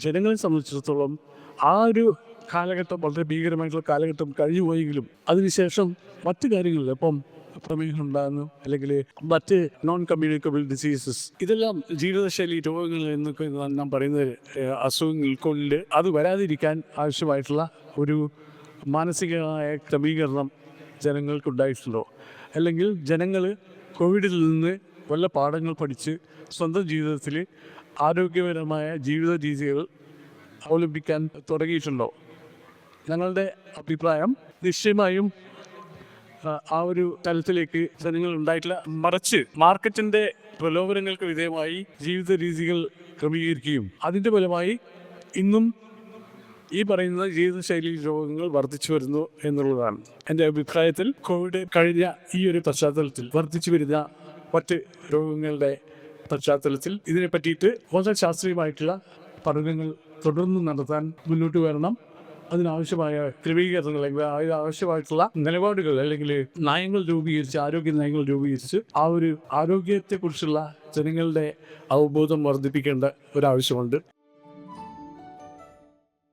ജനങ്ങളെ സംബന്ധിച്ചിടത്തോളം ആ ഒരു കാലഘട്ടം വളരെ ഭീകരമായിട്ടുള്ള കാലഘട്ടം കഴിഞ്ഞു പോയെങ്കിലും അതിനുശേഷം മറ്റു കാര്യങ്ങളിൽ ഇപ്പം പ്രമേഹം ഉണ്ടാകുന്നു അല്ലെങ്കിൽ മറ്റ് നോൺ കമ്മ്യൂണിക്കബിൾ ഡിസീസസ് ഇതെല്ലാം ജീവിതശൈലി രോഗങ്ങൾ എന്നൊക്കെ നാം പറയുന്ന അസുഖങ്ങൾ കൊണ്ട് അത് വരാതിരിക്കാൻ ആവശ്യമായിട്ടുള്ള ഒരു മാനസികമായ ക്രമീകരണം ജനങ്ങൾക്കുണ്ടായിട്ടുണ്ടോ? അല്ലെങ്കിൽ ജനങ്ങൾ കോവിഡിൽ നിന്ന് വല്ല പാഠങ്ങൾ പഠിച്ച് സ്വന്തം ജീവിതത്തിൽ ആരോഗ്യപരമായ ജീവിത രീതികൾ അവലംബിക്കാൻ തുടങ്ങിയിട്ടുണ്ടോ? ഞങ്ങളുടെ അഭിപ്രായം നിശ്ചയമായും ആ, ഒരു തലത്തിലേക്ക് ജനങ്ങൾ ഉണ്ടായിട്ടില്ല. മറിച്ച് മാർക്കറ്റിന്റെ പ്രലോഭനങ്ങൾക്ക് വിധേയമായി ജീവിത രീതികൾ ക്രമീകരിക്കുകയും അതിന്റെ ഫലമായി ഇന്നും ഈ പറയുന്ന ജീവിതശൈലി രോഗങ്ങൾ വർദ്ധിച്ചു വരുന്നു എന്നുള്ളതാണ്. എന്റെ അഭിപ്രായത്തിൽ കോവിഡ് കഴിഞ്ഞ ഈ ഒരു പശ്ചാത്തലത്തിൽ വർദ്ധിച്ചു വരുന്ന മറ്റ് രോഗങ്ങളുടെ പശ്ചാത്തലത്തിൽ ഇതിനെ പറ്റിയിട്ട് വളരെ ശാസ്ത്രീയമായിട്ടുള്ള പഠനങ്ങൾ തുടർന്ന് നടത്താൻ മുന്നോട്ട് വരണം. അതിനാവശ്യമായ ക്രമീകരണങ്ങൾ അല്ലെങ്കിൽ അതിനാവശ്യമായിട്ടുള്ള നിലപാടുകൾ അല്ലെങ്കിൽ നയങ്ങൾ രൂപീകരിച്ച് ആരോഗ്യ നയങ്ങൾ രൂപീകരിച്ച് ആ ഒരു ആരോഗ്യത്തെക്കുറിച്ചുള്ള ജനങ്ങളുടെ അവബോധം വർദ്ധിപ്പിക്കേണ്ട ഒരാവശ്യമുണ്ട്.